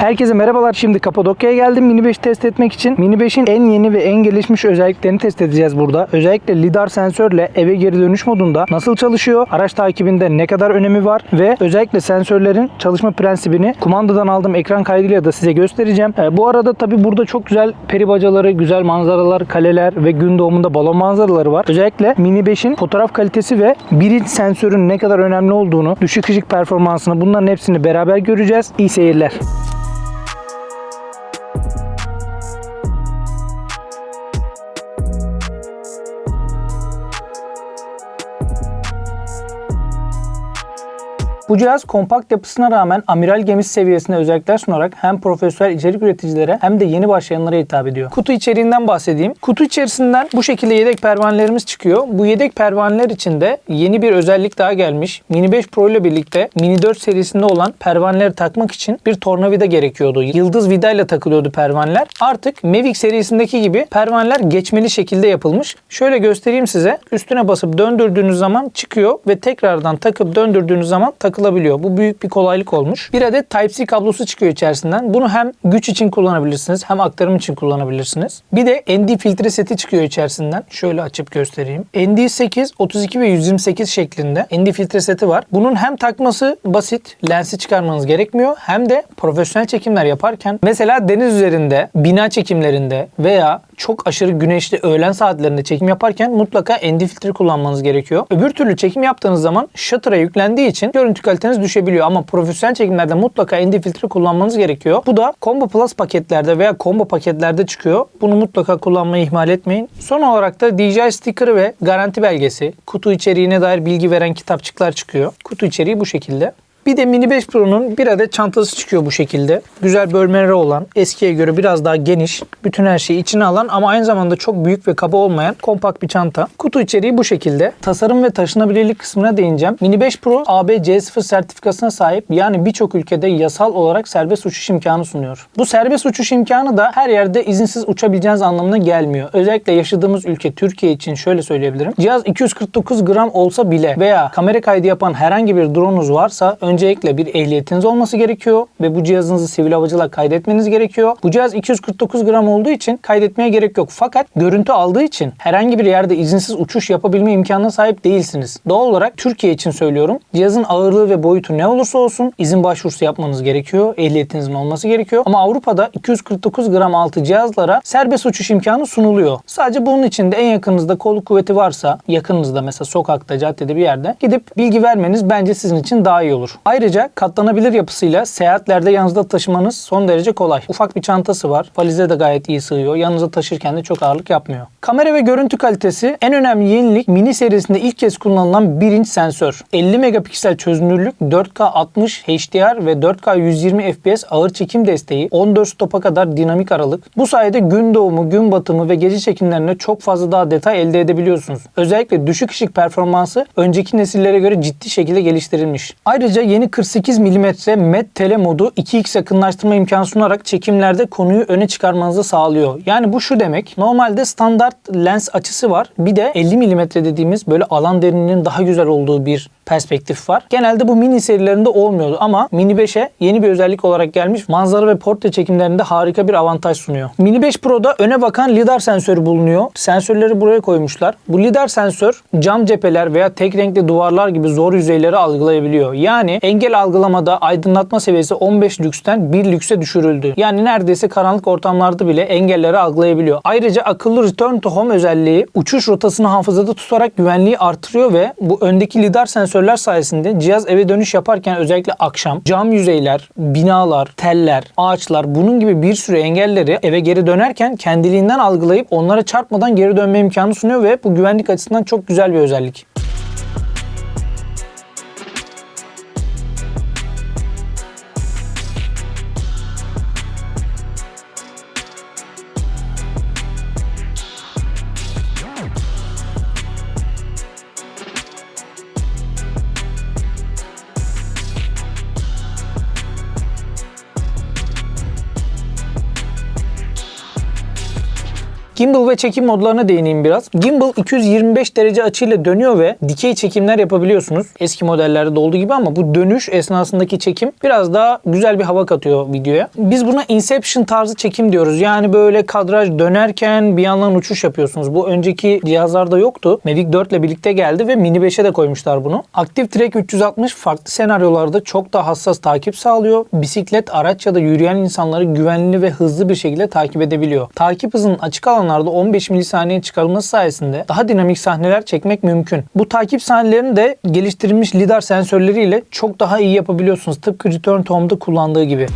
Herkese merhabalar. Şimdi Kapadokya'ya geldim Mini 5 test etmek için. Mini 5'in en yeni ve en gelişmiş özelliklerini test edeceğiz burada. Özellikle lidar sensörle eve geri dönüş modunda nasıl çalışıyor, araç takibinde ne kadar önemi var ve özellikle sensörlerin çalışma prensibini kumandadan aldığım ekran kaydıyla da size göstereceğim. Ee, bu arada tabi burada çok güzel peri bacaları, güzel manzaralar, kaleler ve gün doğumunda balon manzaraları var. Özellikle Mini 5'in fotoğraf kalitesi ve birinci sensörün ne kadar önemli olduğunu, düşük ışık performansını bunların hepsini beraber göreceğiz. İyi seyirler. Bu cihaz kompakt yapısına rağmen amiral gemisi seviyesinde özellikler sunarak hem profesyonel içerik üreticilere hem de yeni başlayanlara hitap ediyor. Kutu içeriğinden bahsedeyim. Kutu içerisinden bu şekilde yedek pervanelerimiz çıkıyor. Bu yedek pervaneler içinde yeni bir özellik daha gelmiş. Mini 5 Pro ile birlikte Mini 4 serisinde olan pervaneleri takmak için bir tornavida gerekiyordu. Yıldız vidayla takılıyordu pervaneler. Artık Mavic serisindeki gibi pervaneler geçmeli şekilde yapılmış. Şöyle göstereyim size. Üstüne basıp döndürdüğünüz zaman çıkıyor ve tekrardan takıp döndürdüğünüz zaman takılabiliyor. Bu büyük bir kolaylık olmuş. Bir adet Type-C kablosu çıkıyor içerisinden. Bunu hem güç için kullanabilirsiniz hem aktarım için kullanabilirsiniz. Bir de ND filtre seti çıkıyor içerisinden. Şöyle açıp göstereyim. ND 8, 32 ve 128 şeklinde ND filtre seti var. Bunun hem takması basit, lensi çıkarmanız gerekmiyor hem de profesyonel çekimler yaparken mesela deniz üzerinde, bina çekimlerinde veya çok aşırı güneşli öğlen saatlerinde çekim yaparken mutlaka ND filtre kullanmanız gerekiyor. Öbür türlü çekim yaptığınız zaman shutter'a yüklendiği için görüntü kaliteniz düşebiliyor ama profesyonel çekimlerde mutlaka ND filtre kullanmanız gerekiyor. Bu da Combo Plus paketlerde veya Combo paketlerde çıkıyor. Bunu mutlaka kullanmayı ihmal etmeyin. Son olarak da DJI sticker'ı ve garanti belgesi, kutu içeriğine dair bilgi veren kitapçıklar çıkıyor. Kutu içeriği bu şekilde. Bir de Mini 5 Pro'nun bir adet çantası çıkıyor bu şekilde. Güzel bölmeleri olan, eskiye göre biraz daha geniş, bütün her şeyi içine alan ama aynı zamanda çok büyük ve kaba olmayan kompakt bir çanta. Kutu içeriği bu şekilde. Tasarım ve taşınabilirlik kısmına değineceğim. Mini 5 Pro AB C0 sertifikasına sahip yani birçok ülkede yasal olarak serbest uçuş imkanı sunuyor. Bu serbest uçuş imkanı da her yerde izinsiz uçabileceğiniz anlamına gelmiyor. Özellikle yaşadığımız ülke Türkiye için şöyle söyleyebilirim. Cihaz 249 gram olsa bile veya kamera kaydı yapan herhangi bir drone'unuz varsa öncelikle bir ehliyetiniz olması gerekiyor ve bu cihazınızı sivil havacılığa kaydetmeniz gerekiyor. Bu cihaz 249 gram olduğu için kaydetmeye gerek yok. Fakat görüntü aldığı için herhangi bir yerde izinsiz uçuş yapabilme imkanına sahip değilsiniz. Doğal olarak Türkiye için söylüyorum. Cihazın ağırlığı ve boyutu ne olursa olsun izin başvurusu yapmanız gerekiyor. Ehliyetinizin olması gerekiyor. Ama Avrupa'da 249 gram altı cihazlara serbest uçuş imkanı sunuluyor. Sadece bunun için de en yakınınızda kolluk kuvveti varsa yakınınızda mesela sokakta, caddede bir yerde gidip bilgi vermeniz bence sizin için daha iyi olur. Ayrıca katlanabilir yapısıyla seyahatlerde yanınızda taşımanız son derece kolay. Ufak bir çantası var. Valize de gayet iyi sığıyor. Yanınıza taşırken de çok ağırlık yapmıyor. Kamera ve görüntü kalitesi en önemli yenilik mini serisinde ilk kez kullanılan 1 inç sensör. 50 megapiksel çözünürlük, 4K 60 HDR ve 4K 120 FPS ağır çekim desteği, 14 stopa kadar dinamik aralık. Bu sayede gün doğumu, gün batımı ve gece çekimlerine çok fazla daha detay elde edebiliyorsunuz. Özellikle düşük ışık performansı önceki nesillere göre ciddi şekilde geliştirilmiş. Ayrıca yeni 48 mm MET tele modu 2x yakınlaştırma imkanı sunarak çekimlerde konuyu öne çıkarmanızı sağlıyor. Yani bu şu demek. Normalde standart lens açısı var. Bir de 50 mm dediğimiz böyle alan derinliğinin daha güzel olduğu bir perspektif var. Genelde bu mini serilerinde olmuyordu ama Mini 5'e yeni bir özellik olarak gelmiş. Manzara ve portre çekimlerinde harika bir avantaj sunuyor. Mini 5 Pro'da öne bakan lidar sensörü bulunuyor. Sensörleri buraya koymuşlar. Bu lidar sensör cam cepheler veya tek renkli duvarlar gibi zor yüzeyleri algılayabiliyor. Yani engel algılamada aydınlatma seviyesi 15 lüksten 1 lükse düşürüldü. Yani neredeyse karanlık ortamlarda bile engelleri algılayabiliyor. Ayrıca akıllı Return to Home özelliği uçuş rotasını hafızada tutarak güvenliği artırıyor ve bu öndeki lidar sensörler sayesinde cihaz eve dönüş yaparken özellikle akşam cam yüzeyler, binalar, teller, ağaçlar bunun gibi bir sürü engelleri eve geri dönerken kendiliğinden algılayıp onlara çarpmadan geri dönme imkanı sunuyor ve bu güvenlik açısından çok güzel bir özellik. Gimbal ve çekim modlarına değineyim biraz. Gimbal 225 derece açıyla dönüyor ve dikey çekimler yapabiliyorsunuz. Eski modellerde olduğu gibi ama bu dönüş esnasındaki çekim biraz daha güzel bir hava katıyor videoya. Biz buna Inception tarzı çekim diyoruz. Yani böyle kadraj dönerken bir yandan uçuş yapıyorsunuz. Bu önceki cihazlarda yoktu. Mavic 4 ile birlikte geldi ve Mini 5'e de koymuşlar bunu. Active Track 360 farklı senaryolarda çok daha hassas takip sağlıyor. Bisiklet, araç ya da yürüyen insanları güvenli ve hızlı bir şekilde takip edebiliyor. Takip hızının açık alanlarda 15 milisaniye çıkarılması sayesinde daha dinamik sahneler çekmek mümkün. Bu takip sahnelerini de geliştirilmiş lidar sensörleriyle çok daha iyi yapabiliyorsunuz. Tıpkı Return to Home'da kullandığı gibi.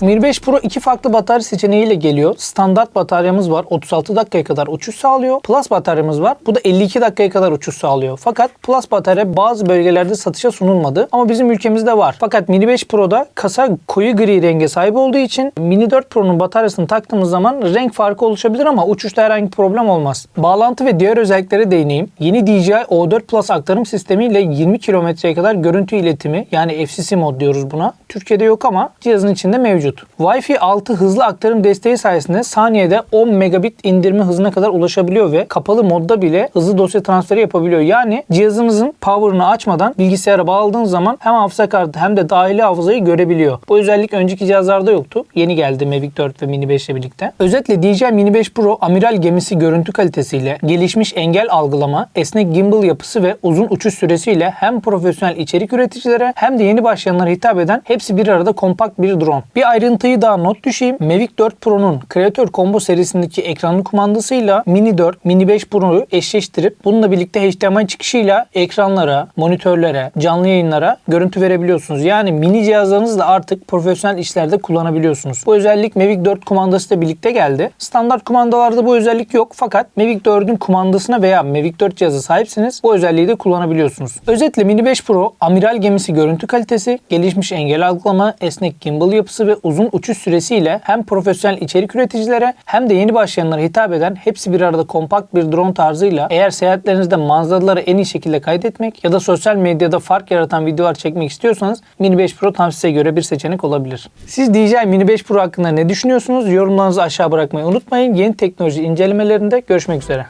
Mir 5 Pro iki farklı batarya seçeneğiyle geliyor. Standart bataryamız var. 36 dakikaya kadar uçuş sağlıyor. Plus bataryamız var. Bu da 52 dakikaya kadar uçuş sağlıyor. Fakat Plus batarya bazı bölgelerde satışa sunulmadı. Ama bizim ülkemizde var. Fakat Mini 5 Pro'da kasa koyu gri renge sahip olduğu için Mini 4 Pro'nun bataryasını taktığımız zaman renk farkı oluşabilir ama uçuşta herhangi bir problem olmaz. Bağlantı ve diğer özelliklere değineyim. Yeni DJI O4 Plus aktarım sistemiyle 20 kilometreye kadar görüntü iletimi yani FCC mod diyoruz buna. Türkiye'de yok ama cihazın içinde mevcut. Wi-Fi 6 hızlı aktarım desteği sayesinde saniyede 10 megabit indirme hızına kadar ulaşabiliyor ve kapalı modda bile hızlı dosya transferi yapabiliyor. Yani cihazınızın power'ını açmadan bilgisayara bağladığınız zaman hem hafıza kartı hem de dahili hafızayı görebiliyor. Bu özellik önceki cihazlarda yoktu. Yeni geldi Mavic 4 ve Mini 5 ile birlikte. Özetle DJI Mini 5 Pro amiral gemisi görüntü kalitesiyle, gelişmiş engel algılama, esnek gimbal yapısı ve uzun uçuş süresiyle hem profesyonel içerik üreticilere hem de yeni başlayanlara hitap eden hepsi bir arada kompakt bir drone. Bir ayrıntıyı daha not düşeyim. Mavic 4 Pro'nun Creator Combo serisindeki ekranlı kumandasıyla Mini 4, Mini 5 Pro'yu eşleştirip bununla birlikte HDMI çıkışıyla ekranlara, monitörlere, canlı yayınlara görüntü verebiliyorsunuz. Yani mini cihazlarınızla artık profesyonel işlerde kullanabiliyorsunuz. Bu özellik Mavic 4 kumandası ile birlikte geldi. Standart kumandalarda bu özellik yok fakat Mavic 4'ün kumandasına veya Mavic 4 cihazı sahipseniz bu özelliği de kullanabiliyorsunuz. Özetle Mini 5 Pro amiral gemisi görüntü kalitesi, gelişmiş engel algılama, esnek gimbal yapısı ve uzun uçuş süresiyle hem profesyonel içerik üreticilere hem de yeni başlayanlara hitap eden hepsi bir arada kompakt bir drone tarzıyla eğer seyahatlerinizde manzaraları en iyi şekilde kaydetmek ya da sosyal medyada fark yaratan videolar çekmek istiyorsanız Mini 5 Pro tam size göre bir seçenek olabilir. Siz DJI Mini 5 Pro hakkında ne düşünüyorsunuz? Yorumlarınızı aşağı bırakmayı unutmayın. Yeni teknoloji incelemelerinde görüşmek üzere.